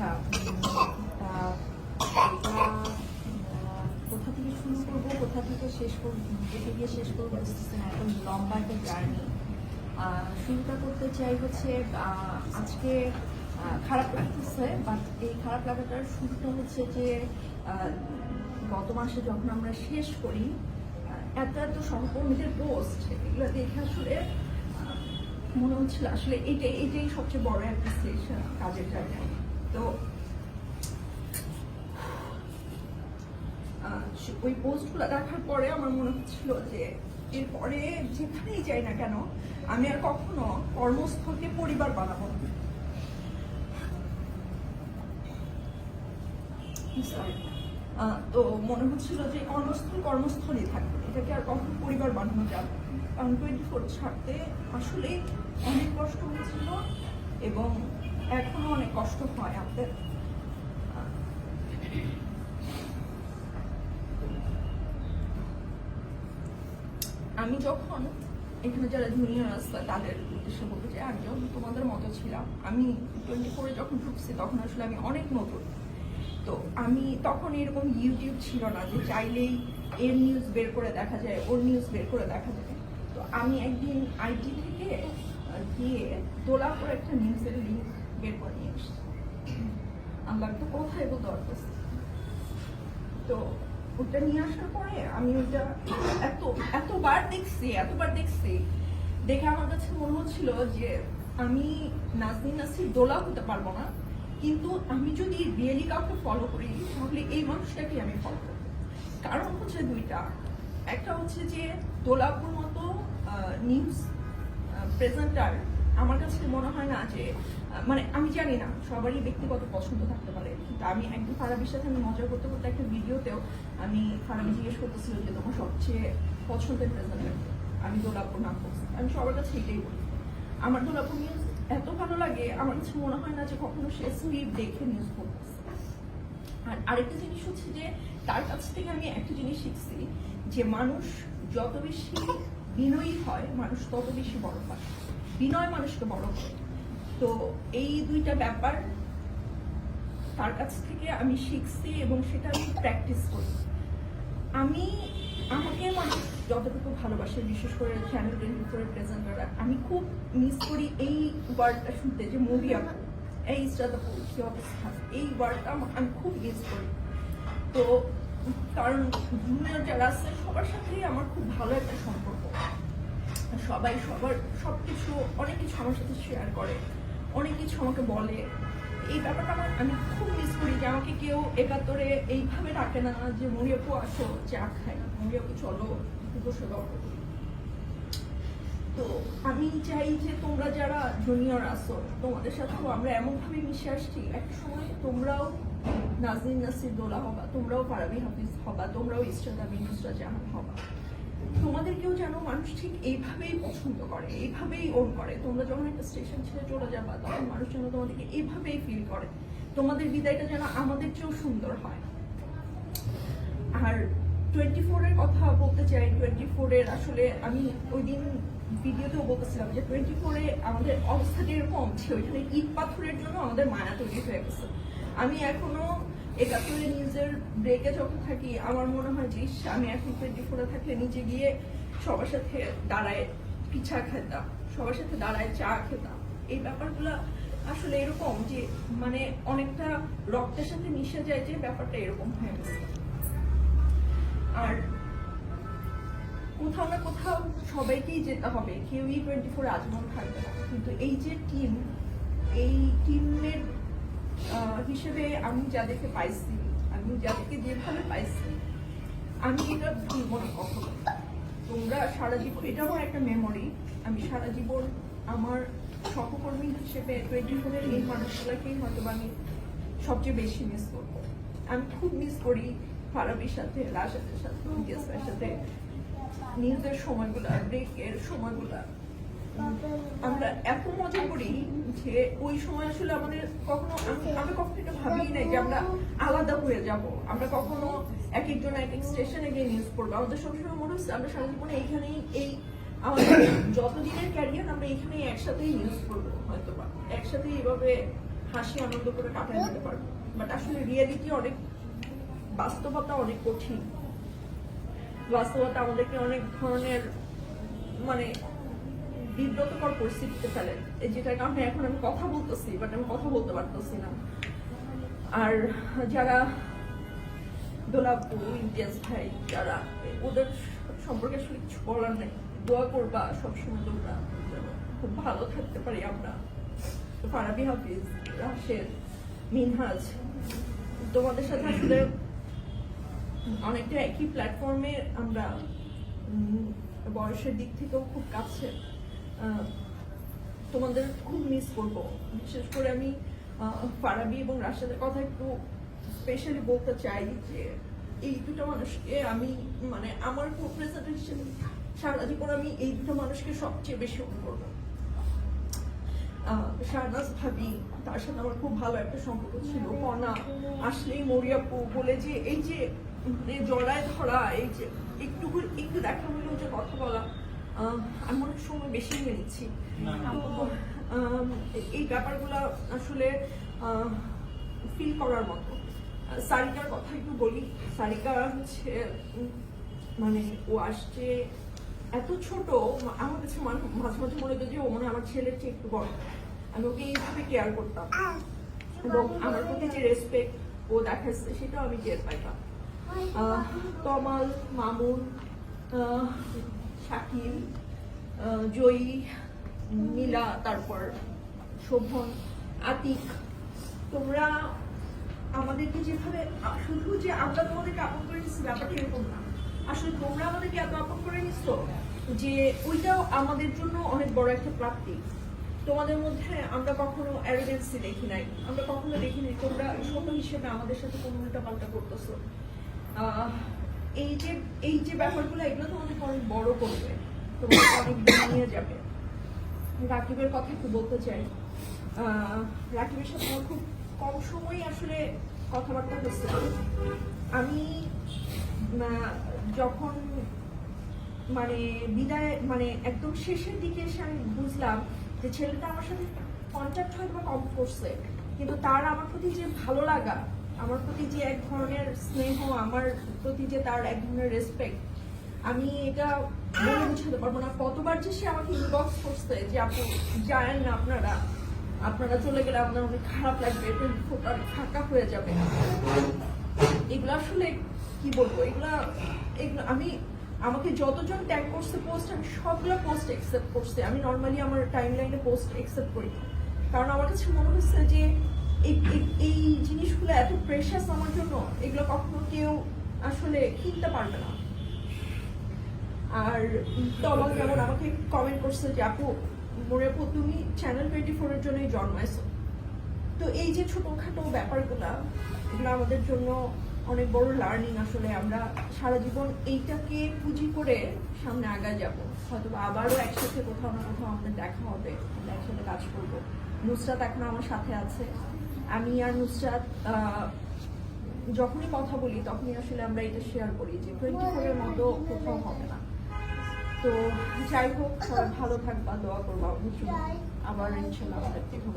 আচ্ছা কোথা থেকে শুরু করব কোথা থেকে শেষ করব যেতে গিয়ে শেষ করব বুঝতেছি এখন লম্বা একটা জার্নি শুরুটা করতে চাই হচ্ছে আজকে খারাপ লাগতেছে বাট এই খারাপ লাগাটার শুরুটা হচ্ছে যে গত মাসে যখন আমরা শেষ করি এত এত সহকর্মীদের পোস্ট এগুলো দেখে আসলে মনে হচ্ছিল আসলে এটাই এটাই সবচেয়ে বড় অ্যাপ্রিসিয়েশন কাজের জায়গায়। তো ওই পোস্টগুলো দেখার পরে আমার মনে হচ্ছিল যে এরপরে যেখানেই যাই না কেন, আমি আর কখনো কর্মস্থলকে পরিবার বানাবো তো মনে হচ্ছিল যে কর্মস্থল কর্মস্থলই থাকবে, এটাকে আর কখনো পরিবার বানানো যাবে কারণ টোয়েন্টি ফোর ছাড়তে আসলে অনেক কষ্ট হয়েছিল এবং এখনও অনেক কষ্ট হয় আমাদের। আমি যখন এখানে যারা জুনিয়র আসছে তাদের উদ্দেশ্যে বলতে চাই আমি যখন তোমাদের মতো ছিলাম, আমি টোয়েন্টি ফোরে যখন ঢুকছি, তখন আসলে আমি অনেক নতুন। তো আমি তখন এরকম ইউটিউব ছিল না যে চাইলেই এর নিউজ বের করে দেখা যায়, ওর নিউজ বের করে দেখা যায়। তো আমি একদিন আইটি থেকে গিয়ে তোলা করে একটা নিউজের লিঙ্ক বের করে নিয়ে এসেছি আমার তো কোথায় পারতেছি তো ওটা নিয়ে আসার পরে আমি ওটা এত, এতবার দেখছি এতবার দেখছি। দেখে আমার কাছে মনে হচ্ছিল যে আমি নাজনীন নাসির দোলা হতে পারব না, কিন্তু আমি যদি রিয়েলি কাউকে ফলো করি, তাহলে এই মানুষটাকে আমি ফলো করব। কারণ হচ্ছে দুইটা। একটা হচ্ছে যে দোলাপুর মতো নিউজ প্রেজেন্টার আমার কাছে মনে হয় না যে মানে আমি জানি না, সবারই ব্যক্তিগত পছন্দ থাকতে পারে। কিন্তু আমি একদিন ফারাবির সাথে আমি মজা করতে করতে একটা ভিডিওতেও আমি ফারাবি জিজ্ঞেস করতেছিল যে, তোমার সবচেয়ে পছন্দের প্রেজেন্টার আমি দোলাপুর নাম করছি। আমি সবার কাছে এটাই বলি। আমার দোলাপুর নিউজ এত ভালো লাগে, আমার কাছে মনে হয় না যে কখনো সে স্ক্রিপ্ট দেখে নিউজ করতেছে। আর আরেকটা জিনিস হচ্ছে যে, তার কাছ থেকে আমি একটা জিনিস শিখছি যে, মানুষ যত বেশি বিনয়ী হয়, মানুষ তত বেশি বড় হয়। বিনয় মানুষকে বড় করে। তো এই দুইটা ব্যাপার তার কাছ থেকে আমি শিখছি এবং সেটা আমি প্র্যাকটিস করি। আমি, আমাকে মানুষ যতটুকু ভালোবাসে, বিশেষ করে চ্যানেল ফোরের প্রেজেন্টাররা আমি খুব মিস করি এই ওয়ার্ডটা শুনতে, যে মুভি আপু, এই ইস্টাদাপু কি অবস্থা? এই ওয়ার্ডটা আমি খুব মিস করি। তো কারণ জুনিয়র যারা আছে, সবার সাথেই আমার খুব ভালো একটা সম্পর্ক। সবাই সবার সব কিছু অনেক কিছু আমার সাথে শেয়ার করে, অনেক কিছু আমাকে বলে। এই ব্যাপারটা আমার, আমি খুব মিস করি যে আমাকে কেউ একাত্তরে এইভাবে ডাকে না যে মরিয়াপু আসো, চা খাই। মরিয়াপু চলো বসে গল্প। তো আমি চাই যে তোমরা যারা জুনিয়র আসো তোমাদের সাথেও আমরা এমনভাবে মিশে আসছি। একটা সময় তোমরাও নাজরিন নাসির দোলা হবা, তোমরাও পারাবি হাফিজ হবা, তোমরাও ইস্টাদ আমি নুসরা জাহান হবা। তোমাদেরকেও যেন মানুষ ঠিক এইভাবেই পছন্দ করে, এইভাবেই ওন করে। তোমরা যখন একটা স্টেশন ছেড়ে চলে যাবা, তখন মানুষ যেন তোমাদেরকে এইভাবেই ফিল করে। তোমাদের বিদায়টা যেন আমাদের চেয়েও সুন্দর হয়। আর টোয়েন্টি ফোরের কথা বলতে চাই। টোয়েন্টি ফোরের আসলে আমি ওই দিন ভিডিওতেও বলতেছিলাম যে টোয়েন্টি ফোরে আমাদের অবস্থাটা এরকম যে ওইখানে ইট পাথরের জন্য আমাদের মায়া তৈরি হয়ে গেছে। আমি এখনও একাত্তরে নিউজের ব্রেকে যখন থাকি, আমার মনে হয় যে আমি এখন টোয়েন্টি ফোরে থাকলে নিচে গিয়ে সবার সাথে দাঁড়ায় পিঠা খেতাম, সবার সাথে দাঁড়ায় চা খেতাম। এই ব্যাপারগুলো আসলে এরকম যে মানে অনেকটা রক্তের সাথে মিশে যায় যে ব্যাপারটা এরকম হয়ে গেছে আর কোথাও না কোথাও সবাইকেই যেতে হবে, কেউই টোয়েন্টি ফোর আজীবন থাকবে না। কিন্তু এই যে টিম এই টিমের হিসেবে আমি যাদেরকে পাইছি, আমি যাদেরকে যেভাবে পাইছি, আমি এটা ভুলবো না কখনো। তোমরা সারা জীবন, এটা আমার একটা মেমোরি আমি সারা জীবন আমার সহকর্মী হিসেবে টোয়েন্টি ফোরের এই মানুষগুলোকেই হয়তো আমি সবচেয়ে বেশি মিস করব। আমি খুব মিস করি ফারাবির সাথে, রাশাদের সাথে সাথে। নিউজের সময়গুলা ব্রেকের সময়গুলা। আমরা এত মজা করি যে ওই সময় আসলে আমাদের কখনো আমি- কখনো এটা ভাবিই নাই যে আমরা আলাদা হয়ে যাব। আমরা কখনো এক একজন এক এক স্টেশনে গিয়ে নিউজ পড়ব আমাদের সবসময় মনে হচ্ছে আমরা সারা জীবনে এইখানেই এই আমাদের যতদিনের ক্যারিয়ার আমরা এইখানেই একসাথেই নিউজ পড়ব হয়তো বা একসাথে এইভাবে হাসি আনন্দ করে কাটায় নিতে পারব। বাট আসলে রিয়েলিটি অনেক, বাস্তবতা অনেক কঠিন। বাস্তবতা আমাদেরকে অনেক ধরনের মানে বিব্রতকর পরিস্থিতিতে ফেলে। এই যেটার কারণে এখন আমি কথা বলতেছি বাট আমি কথা বলতে পারতেছি না। আর যারা দোলাপু ইমতিয়াজ ভাই, যারা, ওদের সম্পর্কে আসলে কিছু বলার নেই। দোয়া করবা সবসময় তোমরা খুব ভালো থাকতে পারি আমরা। ফারাবি হাফিজ, রাশেদ, মিনহাজ, তোমাদের সাথে আসলে অনেকটা একই প্ল্যাটফর্মে আমরা বয়সের দিক থেকেও খুব কাছে। তোমাদের খুব মিস করব। বিশেষ করে আমি ফারাবি এবং রাশেদের কথা একটু স্পেশালি বলতে চাই যে, এই দুটো মানুষকে আমি মানে আমার প্রেজেন্টেশন সারা জীবন আমি এই দুটো মানুষকে সবচেয়ে বেশি করব। শাহনাজ ভাবি, তার সাথে আমার খুব ভালো একটা সম্পর্ক ছিল। কনা, আসলেই মরিয়াপু বলে যে, এই যে মানে জড়ায় ধরা, এই যে একটু একটু দেখা হলেও যে কথা বলা আমি অনেক সময় বেশি নিয়ে নিচ্ছি। তো এই ব্যাপারগুলো আসলে ফিল করার মতো। সারিকার কথা একটু বলি। সারিকা হচ্ছে মানে ও আসছে এত ছোট আমার কাছে মান- মাঝে মাঝে মনে হতো যে ও মানে আমার ছেলের চেয়ে একটু বড়। আমি ওকে এইভাবে কেয়ার করতাম। এবং আমার প্রতি যে রেসপেক্ট ও দেখাচ্ছে সেটাও আমি টের পাইতাম। তমাল মামুন শাকিল জয়ী, নীলা, তারপর শোভন, আতিক। তোমরা আমাদেরকে যেভাবে শুধু যে আমরা তোমাদেরকে আপন করে নিচ্ছি ব্যাপারটা এরকম না। আসলে তোমরা আমাদেরকে এত আপন করে নিচ্ছ যে ওইটাও আমাদের জন্য অনেক বড় একটা প্রাপ্তি। তোমাদের মধ্যে আমরা কখনো অ্যারোগেন্সি দেখি নাই। আমরা কখনো দেখিনি তোমরা ছোট হিসেবে আমাদের সাথে কোনো উল্টা পাল্টা করতেছো। এই যে এই যে ব্যাপারগুলো, এগুলো তোমাদেরকে অনেক বড় করবে। তোমাদেরকে অনেক নিয়ে যাবে। রাকিবের কথা একটু বলতে চাই। রাকিবের সাথে আমার খুব কম সময় আসলে কথাবার্তা হচ্ছে। আমি যখন মানে বিদায় মানে একদম শেষের দিকে এসে আমি বুঝলাম যে ছেলেটা আমার সাথে কন্ট্যাক্ট হয়তো বা কম করছে, কিন্তু তার আমার প্রতি যে ভালো লাগা আমার প্রতি যে এক ধরনের স্নেহ, আমার প্রতি যে তার এক ধরনের রেসপেক্ট আমি এটা বলে বুঝাতে পারব না। কতবার যে সে আমাকে ইনবক্স করছে যে আপনি জানেন না আপনারা। আপনারা চলে গেলে আপনার অনেক খারাপ লাগবে টোয়েন্টি ফাঁকা হয়ে যাবে। এগুলো আসলে কি বলব? এগুলা, এগুলো আমি, আমাকে যতজন ট্যাগ করছে পোস্ট আমি সবগুলো পোস্ট একসেপ্ট করছে। আমি নর্মালি আমার টাইম লাইনে পোস্ট একসেপ্ট করি। কারণ আমার কাছে মনে হচ্ছে যে এই জিনিসগুলো এত প্রেশাস আমার জন্য, এগুলো কখনো কেউ আসলে কিনতে পারবে না। আর তমাল যেমন আমাকে কমেন্ট করছে যে, আপু, মনে আপু তুমি চ্যানেল টোয়েন্টি ফোরের জন্যই জন্মাইছো। তো এই যে ছোটখাটো ব্যাপারগুলা, এগুলো আমাদের জন্য অনেক বড় লার্নিং আসলে। আমরা সারা জীবন এইটাকে পুঁজি করে সামনে আগায় যাব। হয়তো আবারও একসাথে কোথাও না কোথাও আমাদের দেখা হবে, আমরা একসাথে কাজ করব। নুসরাত এখন আমার সাথে আছে। আমি আর নুসরাত যখনই কথা বলি, তখনই আসলে আমরা এটা শেয়ার করি যে টোয়েন্টি ফোরের মতো কোথাও হবে না তো যাই হোক, সবাই ভালো থাকবা, দোয়া করবা, অবশ্যই আবার ইনশাল্লাহ আমাদের দেখা।